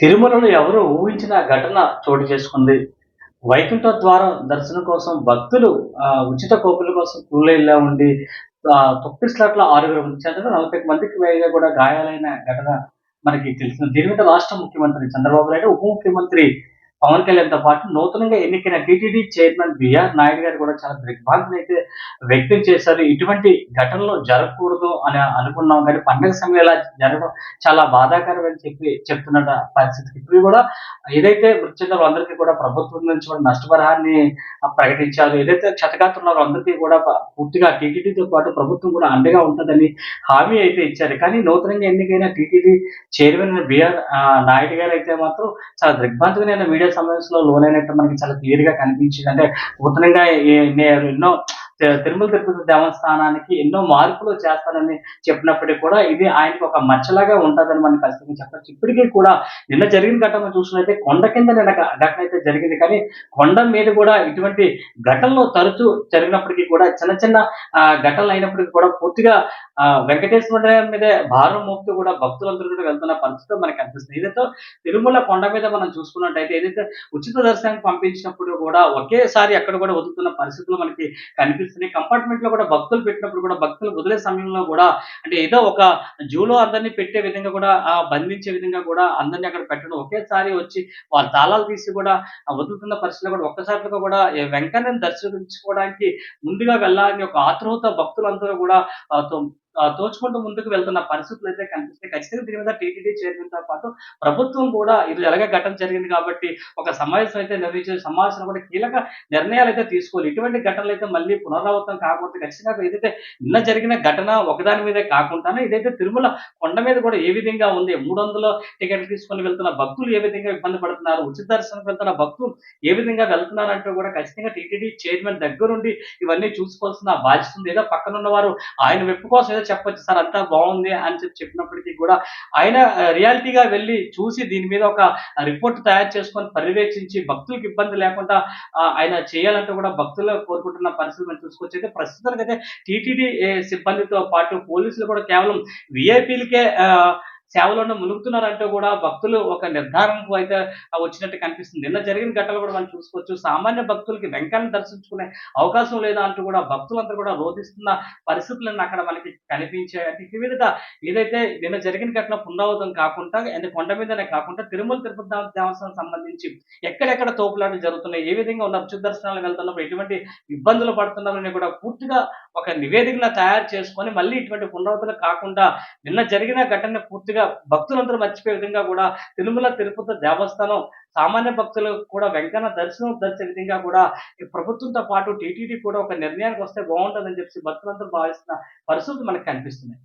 తిరుమలలో ఎవరు ఊహించిన ఘటన చోటు చేసుకుంది? వైకుంఠ ద్వారం దర్శనం కోసం భక్తులు ఉచిత కోపుల కోసం క్యూలైన్లో ఉండి తొక్కి స్లాట్లో ఆరుగురు మృతి నలభై మందికి పైగా కూడా గాయాలైన ఘటన మనకి తెలిసింది. దీని మీద రాష్ట్ర ముఖ్యమంత్రి చంద్రబాబు నాయుడు ఉప ముఖ్యమంత్రి పవన్ కళ్యాణ్తో పాటు నూతనంగా ఎన్నికైన టీటీడీ చైర్మన్ బిఆర్ నాయుడు గారు కూడా చాలా దిగ్భ్రాంతిని అయితే వ్యక్తం చేశారు. ఇటువంటి ఘటనలు జరగకూడదు అని అనుకున్నాం కానీ పండగ సమయంలో జరగడం చాలా బాధాకరం అని చెప్పి చెప్తున్న పరిస్థితి ఇప్పుడు కూడా ఏదైతే మృతి అందరికీ కూడా ప్రభుత్వం నుంచి కూడా నష్టపరిహారాన్ని ప్రకటించారు ఏదైతే క్షతగాత్రున్నారో అందరికీ కూడా పూర్తిగా టీటీడీతో పాటు ప్రభుత్వం కూడా అండగా ఉంటుందని హామీ అయితే ఇచ్చారు. కానీ నూతనంగా ఎన్నికైన టీటీడీ చైర్మన్ బిఆర్ నాయుడు గారు అయితే మాత్రం చాలా దిగ్భ్రాంతికమైన మీడియా సమయంలో లోనైనట్టు మనకి చాలా క్లియర్గా కనిపించింది. అంటే నూతనంగా ఎన్నో తిరుమల తిరుపతి దేవస్థానానికి ఎన్నో మార్పులు చేస్తానని చెప్పినప్పటికీ కూడా ఇది ఆయనకు ఒక మచ్చలాగా ఉంటుందని మనం ఖచ్చితంగా చెప్పచ్చు. ఇప్పటికీ కూడా నిన్న జరిగిన ఘటన చూసినట్లయితే కొండ కింద నిన్న ఘటన అయితే జరిగింది. కానీ కొండ మీద కూడా ఇటువంటి ఘటనలు తరచూ జరిగినప్పటికీ కూడా చిన్న చిన్న ఘటనలు అయినప్పటికీ కూడా పూర్తిగా వెంకటేశ్వర మీద భారం మోపుతూ కూడా భక్తులందరూ కూడా వెళ్తున్న పరిస్థితి మనకి అనిపిస్తుంది. ఏదైతే తిరుమల కొండ మీద మనం చూసుకున్నట్టయితే ఏదైతే ఉచిత దర్శనానికి పంపించినప్పుడు కూడా ఒకేసారి అక్కడ కూడా వదులుతున్న పరిస్థితులు మనకి కనిపిస్తున్నాయి కంపార్ట్మెంట్లో కూడా భక్తులు పెట్టినప్పుడు కూడా భక్తులు వదిలే సమయంలో కూడా అంటే ఏదో ఒక జూలో అందరినీ పెట్టే విధంగా కూడా ఆ, బంధించే విధంగా కూడా అందరినీ అక్కడ పెట్టడం ఒకేసారి వచ్చి వాళ్ళ తాళాలు తీసి కూడా వదులుతున్న పరిస్థితిలో కూడా ఒక్కసారిగా కూడా వెంకన్నని దర్శించుకోవడానికి ముందుగా వెళ్ళాలని ఒక ఆతృత భక్తులందరూ కూడా తోచుకుంటూ ముందుకు వెళ్తున్న పరిస్థితులు అయితే కనిపిస్తాయి. ఖచ్చితంగా దీని మీద టీటీడీ చైర్మన్తో పాటు ప్రభుత్వం కూడా ఇది ఎలాగ ఘటన జరిగింది కాబట్టి ఒక సమావేశం అయితే నిర్వహించే సమావేశం కూడా కీలక నిర్ణయాలు అయితే తీసుకోవాలి. ఇటువంటి ఘటనలు అయితే మళ్ళీ పునరావృతం కాకూడదు ఖచ్చితంగా ఏదైతే నిన్న జరిగిన ఘటన ఒకదాని మీదే కాకుండా ఇదైతే తిరుమల కొండ మీద కూడా ఏ విధంగా ఉంది? మూడు వందల టికెట్లు తీసుకొని వెళ్తున్న భక్తులు ఏ విధంగా ఇబ్బంది పడుతున్నారు? ఉచిత దర్శనం వెళ్తున్న భక్తులు ఏ విధంగా వెళ్తున్నారంటూ కూడా ఖచ్చితంగా టీటీడీ చైర్మన్ దగ్గరుండి ఇవన్నీ చూసుకోవాల్సిన బాధ్యత ఉంది. ఏదో పక్కనున్న వారు ఆయన వెప్పు కోసం ఏదో చెప్పొచ్చు సార్ అంతా బాగుంది అని చెప్పి చెప్పినప్పటికీ కూడా ఆయన రియాలిటీగా వెళ్ళి చూసి దీని మీద ఒక రిపోర్ట్ తయారు చేసుకొని పర్యవేక్షించి భక్తులకు ఇబ్బంది లేకుండా ఆయన చేయాలంటే కూడా భక్తులు కోరుకుంటున్న పరిస్థితి మనం చూసుకోవచ్చు అయితే ప్రస్తుతానికైతే టీటీడీ సిబ్బందితో పాటు పోలీసులు కూడా కేవలం విఐపీలకే సేవలోనే మునుగుతున్నారంటూ కూడా భక్తులు ఒక నిర్ధారణకు అయితే వచ్చినట్టు కనిపిస్తుంది. నిన్న జరిగిన ఘటనలు కూడా మనం చూసుకోవచ్చు. సామాన్య భక్తులకి వెంకన్న దర్శించుకునే అవకాశం లేదా అంటూ కూడా భక్తులందరూ కూడా రోధిస్తున్న పరిస్థితులను అక్కడ మనకి కనిపించాయి అంటే విధంగా మీదట ఏదైతే నిన్న జరిగిన ఘటన పునరావృతం కాకుండా అంటే కొండ మీదనే కాకుండా తిరుమల తిరుపతి దేవస్థానం సంబంధించి ఎక్కడెక్కడ తోపులాటలు జరుగుతున్నాయి ఏ విధంగా ఉన్న ఉచిత దర్శనాలు వెళ్తున్నప్పుడు ఎటువంటి ఇబ్బందులు పడుతున్నారని కూడా పూర్తిగా ఒక నివేదికన తయారు చేసుకొని మళ్ళీ ఇటువంటి పునరావృతం కాకుండా నిన్న జరిగిన ఘటన పూర్తిగా భక్తులందరూ మర్చిపోయే విధంగా కూడా తిరుమల తిరుపతి దేవస్థానం సామాన్య భక్తులకు కూడా వెంకన్న దర్శనం దర్శే విధంగా కూడా ఈ ప్రభుత్వంతో పాటు టీటీడీ కూడా ఒక నిర్ణయానికి వస్తే బాగుంటుందని చెప్పి భక్తులందరూ భావిస్తున్న పరిస్థితులు మనకు కనిపిస్తున్నాయి.